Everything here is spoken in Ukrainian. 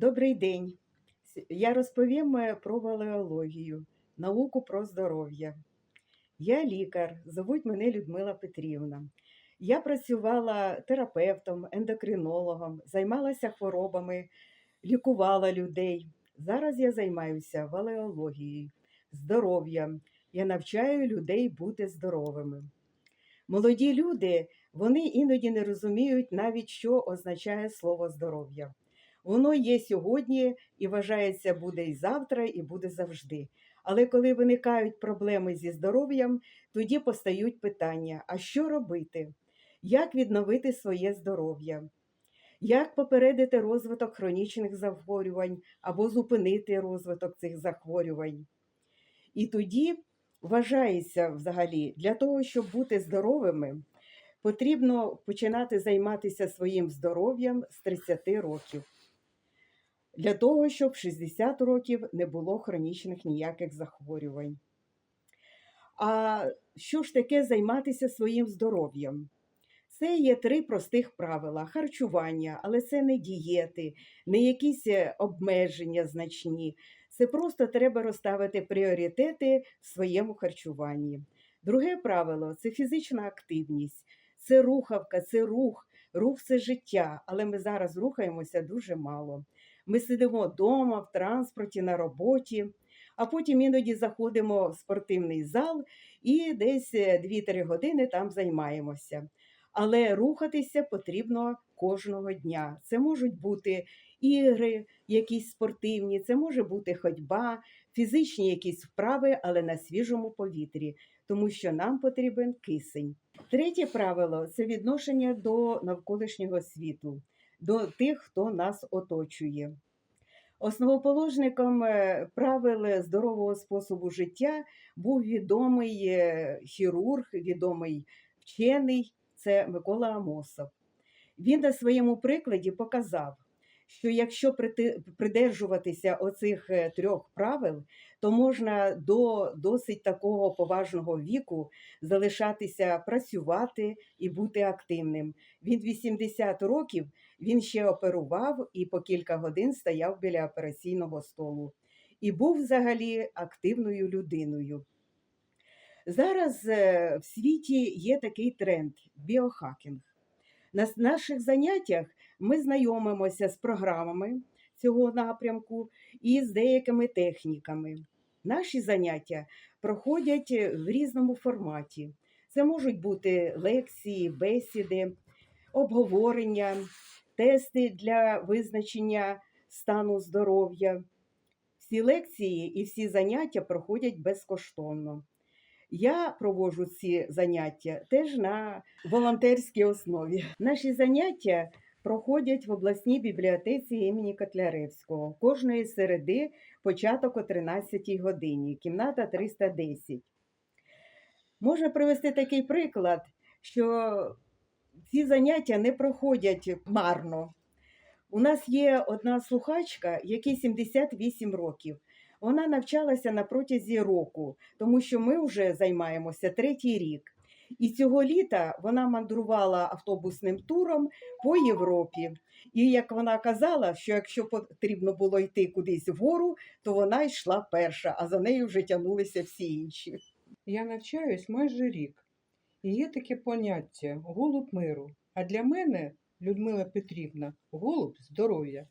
Добрий день. Я розповім е, про валеологію, науку про здоров'я. Я лікар, звуть мене Людмила Петрівна. Я працювала терапевтом, ендокринологом, займалася хворобами, лікувала людей. Зараз я займаюся валеологією, здоров'ям. Я навчаю людей бути здоровими. Молоді люди, вони іноді не розуміють навіть, що означає слово здоров'я. Воно є сьогодні і вважається буде і завтра, і буде завжди. Але коли виникають проблеми зі здоров'ям, тоді постають питання: а що робити? Як відновити своє здоров'я? Як попередити розвиток хронічних захворювань або зупинити розвиток цих захворювань? І тоді вважається взагалі, для того, щоб бути здоровими, потрібно починати займатися своїм здоров'ям з 30 років для того, щоб 60 років не було хронічних ніяких захворювань. А що ж таке займатися своїм здоров'ям? Це є три простих правила харчування, але це не дієти, не якісь е, обмеження значні. Це просто треба розставити пріоритети в своєму харчуванні. Друге правило це фізична активність, це рухавка, це рух, рух це життя, але ми зараз рухаємося дуже мало. Ми сидимо вдома, в транспорті, на роботі, а потім іноді заходимо в спортивний зал і десь е, 2-3 години там займаємося. Але рухатися потрібно кожного дня. Це можуть бути ігри, якісь спортивні, це може бути ходьба, фізичні якісь вправи, але на свіжому повітрі, тому що нам потрібен кисень. Третє правило це відношення до навколишнього світу, до тих, хто нас оточує. Основоположником е, правил здорового способу життя був відомий е, хірург, відомий вчений це Микола Амосов. Він на своєму прикладі показав, що якщо придержуватися оцих е, трьох правил, то можна до досить такого поважного віку залишатися працювати і бути активним. Він 80 років він ще оперував і по кілька годин стояв біля операційного столу. І був взагалі активною людиною. Зараз е, в світі є такий тренд біохакінг. На наших заняттях ми знайомимося з програмами цього напрямку і з деякими техніками. Наші заняття проходять в різному форматі. Це можуть бути лекції, бесіди, обговорення, тести для визначення стану здоров'я. Всі лекції і всі заняття проходять безкоштовно. Я проводжу ці заняття теж на волонтерській основі. Наші заняття проходять в обласній бібліотеці імені Котляревського кожної середи, початок о 13 годині, кімната 310. Можна привести такий приклад, що ці заняття не проходять марно. У нас є одна слухачка, якій 78 років. Вона навчалася на протязі року, тому що ми вже займаємося третій рік. І цього літа вона мандрувала автобусним туром по Європі. І як вона казала, що якщо потрібно було йти кудись вгору, то вона йшла перша, а за нею вже тягнулися всі інші. Я навчаюсь майже рік. І є таке поняття голуб миру. А для мене, Людмила Петрівна, голуб здоров'я.